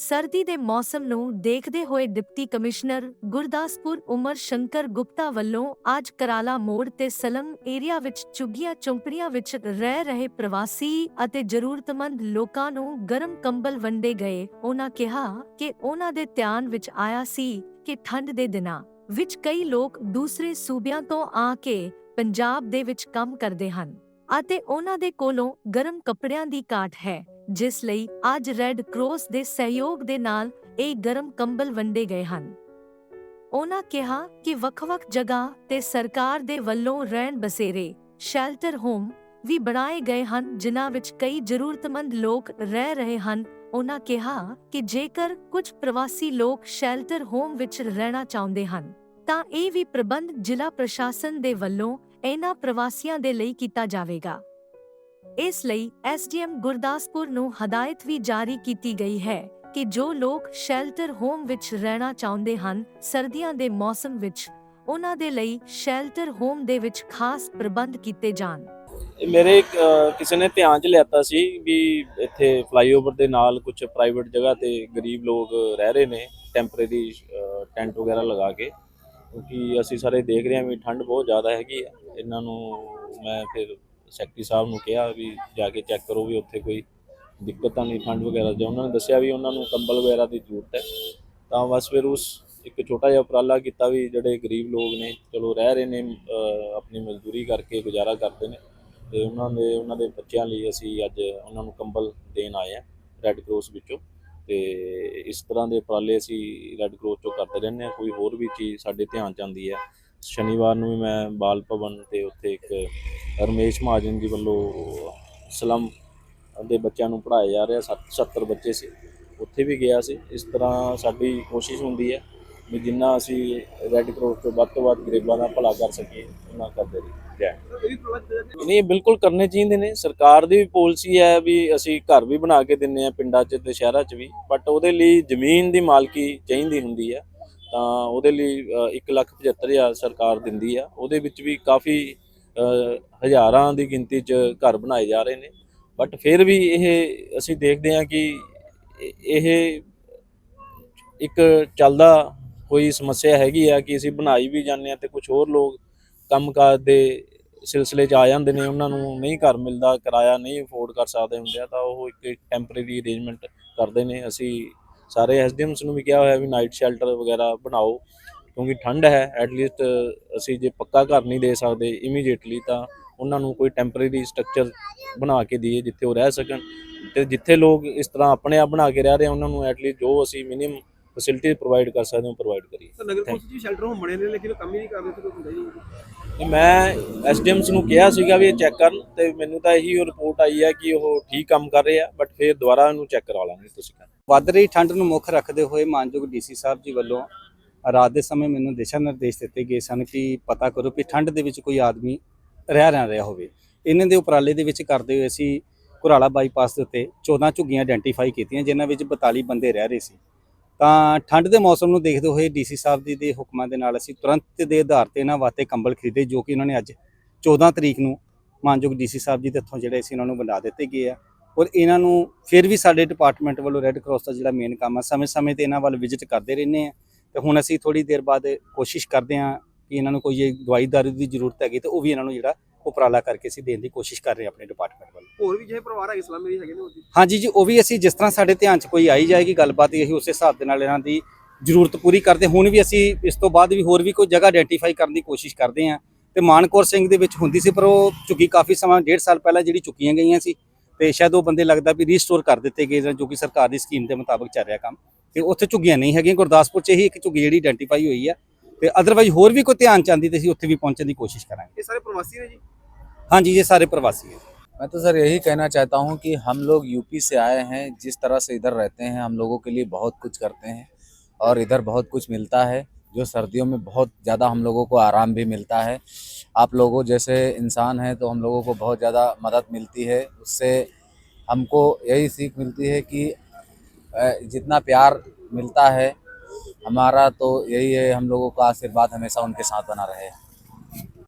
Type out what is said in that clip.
ਸਰਦੀ ਦੇ ਮੌਸਮ ਨੂੰ ਦੇਖਦੇ ਹੋਏ ਡਿਪਟੀ ਕਮਿਸ਼ਨਰ ਗੁਰਦਾਸਪੁਰ ਉਮਰ ਸ਼ੰਕਰ ਗੁਪਤਾ ਵੱਲੋਂ ਅੱਜ ਕਰਾਲਾ ਮੋੜ ਤੇ ਸਲਮ ਏਰੀਆ ਵਿੱਚ ਚੁੱਗੀਆਂ ਚੌਂਪੜੀਆਂ ਵਿੱਚ ਰਹਿ ਰਹੇ ਪ੍ਰਵਾਸੀ ਅਤੇ ਜ਼ਰੂਰਤਮੰਦ ਲੋਕਾਂ ਨੂੰ ਗਰਮ ਕੰਬਲ ਵੰਡੇ ਗਏ। ਉਹਨਾਂ ਕਿਹਾ ਕਿ ਉਹਨਾਂ ਦੇ ਧਿਆਨ ਵਿੱਚ ਆਇਆ ਸੀ ਕਿ ਠੰਡ ਦੇ ਦਿਨਾਂ ਵਿੱਚ ਕਈ ਲੋਕ ਦੂਸਰੇ ਸੂਬਿਆਂ ਤੋਂ ਆ ਕੇ ਪੰਜਾਬ ਦੇ ਵਿੱਚ ਕੰਮ ਕਰਦੇ ਹਨ। ਅਤੇ ਉਹਨਾਂ ਦੇ ਕੋਲੋਂ ਗਰਮ ਕੱਪੜਿਆਂ ਦੀ ਘਾਟ ਹੈ, ਜਿਸ ਲਈ ਅੱਜ ਰੈੱਡ ਕਰਾਸ ਦੇ ਸਹਿਯੋਗ ਦੇ ਨਾਲ ਇਹ ਗਰਮ ਕੰਬਲ ਵੰਡੇ ਗਏ ਹਨ। ਉਹਨਾਂ ਕਿਹਾ ਕਿ ਵੱਖ-ਵੱਖ ਜਗ੍ਹਾ ਤੇ ਸਰਕਾਰ ਦੇ ਵੱਲੋਂ ਰਹਿਣ ਬਸੇਰੇ, ਸ਼ੈਲਟਰ ਹੋਮ ਵੀ ਬਣਾਏ ਗਏ ਹਨ, ਜਿਨ੍ਹਾਂ ਵਿੱਚ ਕਈ ਜ਼ਰੂਰਤਮੰਦ ਲੋਕ ਰਹਿ ਰਹੇ ਹਨ। ਉਹਨਾਂ ਕਿਹਾ ਕਿ ਜੇਕਰ ਕੁਝ ਪ੍ਰਵਾਸੀ ਲੋਕ ਸ਼ੈਲਟਰ ਹੋਮ ਵਿੱਚ ਰਹਿਣਾ ਚਾਹੁੰਦੇ ਹਨ, ਤਾਂ ਇਹ ਵੀ ਪ੍ਰਬੰਧ ਜ਼ਿਲ੍ਹਾ ਪ੍ਰਸ਼ਾਸਨ ਦੇ ਵੱਲੋਂ ਇਹਨਾਂ ਪ੍ਰਵਾਸੀਆਂ ਦੇ ਲਈ ਕੀਤਾ ਜਾਵੇਗਾ। ਇਸ ਲਈ ਐਸਡੀਐਮ ਗੁਰਦਾਸਪੁਰ ਨੂੰ ਹਦਾਇਤ ਵੀ ਜਾਰੀ ਕੀਤੀ ਗਈ ਹੈ ਕਿ ਜੋ ਲੋਕ ਸ਼ੈਲਟਰ ਹੋਮ ਵਿੱਚ ਰਹਿਣਾ ਚਾਹੁੰਦੇ ਹਨ, ਸਰਦੀਆਂ ਦੇ ਮੌਸਮ ਵਿੱਚ, ਉਹਨਾਂ ਦੇ ਲਈ ਸ਼ੈਲਟਰ ਹੋਮ ਦੇ ਵਿੱਚ ਖਾਸ ਪ੍ਰਬੰਧ ਕੀਤੇ ਜਾਣ। ਮੇਰੇ ਕਿਸੇ ਨੇ ਧਿਆਨ ਚ ਲਿਆਤਾ ਸੀ ਵੀ ਇੱਥੇ ਫਲਾਈਓਵਰ ਦੇ ਨਾਲ ਕੁਝ ਪ੍ਰਾਈਵੇਟ ਜਗ੍ਹਾ ਤੇ ਗਰੀਬ ਲੋਕ ਰਹਿ ਰਹੇ ਨੇ, ਟੈਂਪਰੇਰੀ ਟੈਂਟ ਵਗੈਰਾ ਲਗਾ ਕੇ, ਕਿਉਂਕਿ ਅਸੀਂ ਸਾਰੇ ਦੇਖ ਰਹੇ ਹਾਂ ਵੀ ਠੰਡ ਬਹੁਤ ਜ਼ਿਆਦਾ ਹੈਗੀ ਆ। ਇਹਨਾਂ ਨੂੰ ਮੈਂ ਫਿਰ ਸੈਕਟਰੀ ਸਾਹਿਬ ਨੂੰ ਕਿਹਾ ਵੀ ਜਾ ਕੇ ਚੈੱਕ ਕਰੋ ਵੀ ਉੱਥੇ ਕੋਈ ਦਿੱਕਤ ਤਾਂ ਨਹੀਂ, ਫੰਡ ਵਗੈਰਾ ਜਾਂ ਉਹਨਾਂ ਨੇ ਦੱਸਿਆ ਵੀ ਉਹਨਾਂ ਨੂੰ ਕੰਬਲ ਵਗੈਰਾ ਦੀ ਜ਼ਰੂਰਤ ਹੈ। ਤਾਂ ਬਸ ਫਿਰ ਉਸ ਇੱਕ ਛੋਟਾ ਜਿਹਾ ਉਪਰਾਲਾ ਕੀਤਾ ਵੀ ਜਿਹੜੇ ਗਰੀਬ ਲੋਕ ਨੇ, ਚਲੋ ਰਹਿ ਰਹੇ ਨੇ ਆਪਣੀ ਮਜ਼ਦੂਰੀ ਕਰਕੇ ਗੁਜ਼ਾਰਾ ਕਰਦੇ ਨੇ। ਤੇ ਉਹਨਾਂ ਦੇ ਉਹਨਾਂ ਦੇ ਬੱਚਿਆਂ ਲਈ ਅਸੀਂ ਅੱਜ ਉਹਨਾਂ ਨੂੰ ਕੰਬਲ ਦੇਣ ਆਏ ਆ ਰੈੱਡ ਕਰਾਸ ਵਿੱਚੋਂ। ਤੇ ਇਸ ਤਰ੍ਹਾਂ ਦੇ ਉਪਰਾਲੇ ਅਸੀਂ ਰੈੱਡ ਕਰਾਸ ਚੋਂ ਕਰਦੇ ਰਹਿੰਦੇ ਆ ਕੋਈ ਹੋਰ ਵੀ ਚੀਜ਼ ਸਾਡੇ ਧਿਆਨ ਚ ਆਉਂਦੀ ਹੈ। ਸ਼ਨੀਵਾਰ ਨੂੰ ਵੀ ਮੈਂ ਬਾਲ ਭਵਨ ਤੇ ਉੱਥੇ ਇੱਕ ਰਮੇਸ਼ ਮਹਾਜਨ ਜੀ ਵੱਲੋਂ ਸਲਮ ਦੇ ਬੱਚਿਆਂ ਨੂੰ ਪੜ੍ਹਾਇਆ ਜਾ ਰਿਹਾ, ਸੱਤ- 70 ਬੱਚੇ ਸੀ। ਉੱਥੇ ਵੀ ਗਿਆ ਸੀ। ਇਸ ਤਰ੍ਹਾਂ ਸਾਡੀ ਕੋਸ਼ਿਸ਼ ਹੁੰਦੀ ਹੈ ਵੀ ਜਿੰਨਾ ਅਸੀਂ ਰੈੱਡ ਕਰਾਸ ਤੋਂ ਵੱਧ ਤੋਂ ਵੱਧ ਗਰੀਬਾਂ ਦਾ ਭਲਾ ਕਰ ਸਕੀਏ, ਉਹਨਾਂ ਕਰਦੇ ਰਹੀ ਜੈ ਨਹੀਂ, ਬਿਲਕੁਲ ਕਰਨੇ ਚਾਹੀਦੇ ਨੇ। ਸਰਕਾਰ ਦੀ ਵੀ ਪਾਲਿਸੀ ਹੈ ਵੀ ਅਸੀਂ ਘਰ ਵੀ ਬਣਾ ਕੇ ਦਿੰਨੇ ਆ ਪਿੰਡਾਂ 'ਚ ਤੇ ਸ਼ਹਿਰਾਂ 'ਚ ਵੀ। ਬਟ ਉਹਦੇ ਲਈ ਜ਼ਮੀਨ ਦੀ ਮਾਲਕੀ ਚਾਹੀਦੀ ਹੁੰਦੀ ਹੈ। ਤਾਂ ਉਹਦੇ ਲਈ 175000 ਸਰਕਾਰ ਦਿੰਦੀ ਆ। ਉਹਦੇ ਵਿੱਚ ਵੀ ਕਾਫੀ ਹਜ਼ਾਰਾਂ ਦੀ ਗਿਣਤੀ 'ਚ ਘਰ ਬਣਾਏ ਜਾ ਰਹੇ ਨੇ। ਬਟ ਫਿਰ ਵੀ ਇਹ ਅਸੀਂ ਦੇਖਦੇ ਹਾਂ ਕਿ ਇਹ- ਇੱਕ ਚੱਲਦਾ ਕੋਈ ਸਮੱਸਿਆ ਹੈਗੀ ਆ ਕਿ ਅਸੀਂ ਬਣਾਈ ਵੀ ਜਾਂਦੇ ਆ ਤੇ ਕੁਝ ਹੋਰ ਲੋਕ ਕੰਮਕਾਜ ਦੇ ਸਿਲਸਿਲੇ 'ਚ ਆ ਜਾਂਦੇ ਨੇ। ਉਹਨਾਂ ਨੂੰ ਨਹੀਂ ਘਰ ਮਿਲਦਾ, ਕਿਰਾਇਆ ਨਹੀਂ ਅਫੋਰਡ ਕਰ ਸਕਦੇ ਹੁੰਦੇ ਆ, ਤਾਂ ਉਹ ਇੱਕ ਟੈਂਪਰੇਰੀ ਅਰੇਂਜਮੈਂਟ ਕਰਦੇ ਨੇ। ਅਸੀਂ ਸਾਰੇ ਐਸਡੀਐਮਸ ਨੂੰ ਵੀ ਕਿਹਾ ਹੋਇਆ ਵੀ ਨਾਈਟ ਸ਼ੈਲਟਰ ਵਗੈਰਾ ਬਣਾਓ, ਕਿਉਂਕਿ ਠੰਡ ਹੈ ਐਟ ਲੀਸਟ ਅਸੀਂ ਜੇ ਪੱਕਾ ਘਰ ਨਹੀਂ ਦੇ ਸਕਦੇ ਇਮੀਡੀਏਟਲੀ ਤਾਂ ਉਹਨਾਂ ਨੂੰ ਕੋਈ ਟੈਂਪਰੇਰੀ ਸਟਰਕਚਰ ਬਣਾ ਕੇ ਦਈਏ ਜਿੱਥੇ ਉਹ ਰਹਿ ਸਕਣ ਤੇ ਜਿੱਥੇ ਲੋਕ ਇਸ ਤਰ੍ਹਾਂ ਆਪਣੇ ਆਪ ਬਣਾ ਕੇ ਰਹਿ ਰਹੇ ਉਹਨਾਂ ਨੂੰ ਐਟ ਲੀਸਟ ਜੋ ਅਸੀਂ ਮਿਨੀਮਮ ਫੈਸਿਲਿਟੀ ਪ੍ਰੋਵਾਈਡ ਕਰ ਸਕਦੇ ਹਾਂ ਪ੍ਰੋਵਾਈਡ ਕਰੀਏ। ਤਾਂ ਨਗਰ ਕੌਂਸਲ ਜੀ ਸ਼ੈਲਟਰ ਹੋਮ ਬਣੇ ਨੇ ਲੇਕਿਨ ਉਹ ਕੰਮ ਹੀ ਨਹੀਂ ਕਰਦੇ ਤੇ ਕੋਈ ਹੁੰਦਾ ਹੀ ਨਹੀਂ ਤੇ ਮੈਂ ਐਸਡੀਐਮਸ ਨੂੰ ਕਿਹਾ ਸੀਗਾ ਵੀ ਇਹ ਚੈੱਕ ਕਰਨ ਤੇ ਮੈਨੂੰ ਤਾਂ ਇਹੀ ਰਿਪੋਰਟ ਆਈ ਹੈ ਕਿ ਉਹ ਠੀਕ ਕੰਮ ਕਰ ਰਹੇ ਆ ਬਟ ਫਿਰ ਦੁਬਾਰਾ ਇਹਨੂੰ ਚੈੱਕ ਕਰਵਾ ਲਾਂਗੇ ਤੁਸੀਂ ਕਹਿ ਵੱਧ ਰਹੀ ਠੰਡ ਨੂੰ ਮੁੱਖ ਰੱਖਦੇ ਹੋਏ ਮਾਨਯੋਗ ਡੀਸੀ ਸਾਹਿਬ ਜੀ ਵੱਲੋਂ ਰਾਤ ਦੇ ਸਮੇਂ ਮੈਨੂੰ ਦਿਸ਼ਾ ਨਿਰਦੇਸ਼ ਦਿੱਤੇ ਗਏ ਸਨ ਕਿ ਪਤਾ ਕਰੋ ਕਿ ਠੰਡ ਦੇ ਵਿੱਚ ਕੋਈ ਆਦਮੀ ਰਹਿ ਨਾ ਰਿਹਾ ਹੋਵੇ। ਇਹਨਾਂ ਦੇ ਉਪਰਾਲੇ ਦੇ ਵਿੱਚ ਕਰਦੇ ਹੋਏ ਅਸੀਂ ਘੁਰਾਲਾ ਬਾਈਪਾਸ ਦੇ ਉੱਤੇ 14 ਝੁੱਗੀਆਂ ਆਇਡੈਂਟੀਫਾਈ ਕੀਤੀਆਂ ਜਿਨ੍ਹਾਂ ਵਿੱਚ 42 ਬੰਦੇ ਰਹਿ ਰਹੇ ਸੀ। ਤਾਂ ਠੰਡ ਦੇ ਮੌਸਮ ਨੂੰ ਦੇਖਦੇ ਹੋਏ ਡੀਸੀ ਸਾਹਿਬ ਜੀ ਦੇ ਹੁਕਮਾਂ ਦੇ ਨਾਲ ਅਸੀਂ ਤੁਰੰਤ ਦੇ ਆਧਾਰ ਤੇ ਇਹਨਾਂ ਵਾਸਤੇ ਕੰਬਲ ਖਰੀਦੇ, ਜੋ ਕਿ ਉਹਨਾਂ ਨੇ ਅੱਜ 14 ਤਰੀਕ ਨੂੰ ਮਾਨਯੋਗ ਡੀਸੀ ਸਾਹਿਬ ਜੀ ਦੇ ਇੱਥੋਂ ਜਿਹੜੇ ਅਸੀਂ ਇਹਨਾਂ ਨੂੰ ਵੰਡਾ ਦਿੱਤੇ ਗਏ ਆ। ਔਰ ਇਹਨਾਂ ਨੂੰ ਫਿਰ ਵੀ ਸਾਡੇ ਡਿਪਾਰਟਮੈਂਟ ਵੱਲੋਂ ਰੈੱਡ ਕਰਾਸ ਦਾ ਜਿਹੜਾ ਮੇਨ ਕੰਮ ਆ, ਸਮੇਂ-ਸਮੇਂ ਤੇ ਇਹਨਾਂ ਵੱਲ ਵਿਜ਼ਿਟ ਕਰਦੇ ਰਹਿੰਦੇ ਆ। ਤੇ ਹੁਣ ਅਸੀਂ ਥੋੜੀ ਦੇਰ ਬਾਅਦ ਕੋਸ਼ਿਸ਼ ਕਰਦੇ ਆ ਕਿ ਇਹਨਾਂ ਨੂੰ ਕੋਈ ਇਹ ਦਵਾਈ ਦਾਰੂ ਦੀ ਜ਼ਰੂਰਤ ਹੈਗੀ ਤੇ ਉਹ ਵੀ ਇਹਨਾਂ ਨੂੰ ਜਿਹੜਾ ਉਪਰਾਲਾ ਕਰਕੇ ਅਸੀਂ ਦੇਣ ਦੀ ਕੋਸ਼ਿਸ਼ ਕਰ ਰਹੇ ਹਾਂ ਆਪਣੇ ਡਿਪਾਰਟਮੈਂਟ ਵੱਲੋਂ। ਹੋਰ ਵੀ ਜਿਹੜੇ ਪਰਿਵਾਰ ਹੈਗੇ ਇਸਲਾਮੀ ਹੈਗੇ ਨੇ ਉਹਦੀ? ਹਾਂਜੀ ਜੀ ਉਹ ਵੀ ਅਸੀਂ ਜਿਸ ਤਰ੍ਹਾਂ ਸਾਡੇ ਧਿਆਨ 'ਚ ਕੋਈ ਆਈ ਜਾਏਗੀ ਗੱਲਬਾਤ ਇਹੀ ਉਸੇ ਹਿਸਾਬ ਦੇ ਨਾਲ ਇਹਨਾਂ ਦੀ ਜ਼ਰੂਰਤ ਪੂਰੀ ਕਰਦੇ ਹੁਣ ਵੀ ਅਸੀਂ ਇਸ ਤੋਂ ਬਾਅਦ ਵੀ ਹੋਰ ਵੀ ਕੋਈ ਜਗ੍ਹਾ ਆਇਡੈਂਟੀਫਾਈ ਕਰਨ ਦੀ ਕੋਸ਼ਿਸ਼ ਕਰਦੇ ਹਾਂ। ਤੇ ਮਾਨਕੌਰ ਸਿੰਘ ਦੇ ਵਿੱਚ ਹੁੰਦੀ ਸੀ ਪਰ ਉਹ ਝੁੱਗੀ ਕਾਫੀ ਸਮਾਂ ਡੇਢ ਸਾਲ ਪਹਿਲਾਂ ਜਿਹੜੀ ਚੁੱਕੀਆਂ ਗਈਆਂ ਸੀ ਤੇ ਸ਼ਾਇਦ ਉਹ ਬੰਦੇ ਲੱਗਦਾ ਵੀ ਰੀਸਟੋਰ ਕਰ ਦਿੱਤੇ ਗਏ ਜਾਂ ਜੋ ਕਿ ਸਰਕਾਰ ਦੀ ਸਕੀਮ ਦੇ ਮੁਤਾਬਕ ਚੱਲ ਰਿਹਾ ਕੰਮ। ਤੇ ਉੱਥੇ ਝੁੱਗੀਆਂ ਨਹੀਂ ਹੈਗੀਆਂ ਗੁਰਦਾਸਪੁਰ 'ਚ ਹੀ ਇੱਕ ਝੁੱਗੀ ਜਿਹੜੀ ਆਇਡੈਂਟੀਫਾਈ ਹੋਈ ਆ। ਤੇ ਅਦਰਵਾਈਜ਼ ਹੋਰ ਵੀ ਕੋਈ ਧਿਆਨ ਚ ਆਉਂਦੀ ਤੇ ਅਸੀਂ ਉੱਥੇ ਵੀ ਪਹੁੰਚਣ ਦੀ ਕੋਸ਼ਿਸ਼ ਕਰਾਂਗੇ ਇਹ ਸਾਰੇ ਪ੍ਰਵਾਸੀ ਨੇ ਜੀ ਹਾਂਜੀ ਇਹ ਸਾਰੇ ਪ੍ਰਵਾਸੀ ਹੈ मैं तो सर यही कहना चाहता हूँ कि हम लोग यूपी से आए हैं जिस तरह से इधर रहते हैं हम लोगों के लिए बहुत कुछ करते हैं और इधर बहुत कुछ मिलता है जो सर्दियों में बहुत ज़्यादा हम लोगों को आराम भी मिलता है आप लोगों जैसे इंसान हैं तो हम लोगों को बहुत ज़्यादा मदद मिलती है उससे हमको यही सीख मिलती है कि अ, जितना प्यार मिलता है हमारा तो यही है हम लोगों का आशीर्वाद हमेशा उनके साथ बना रहे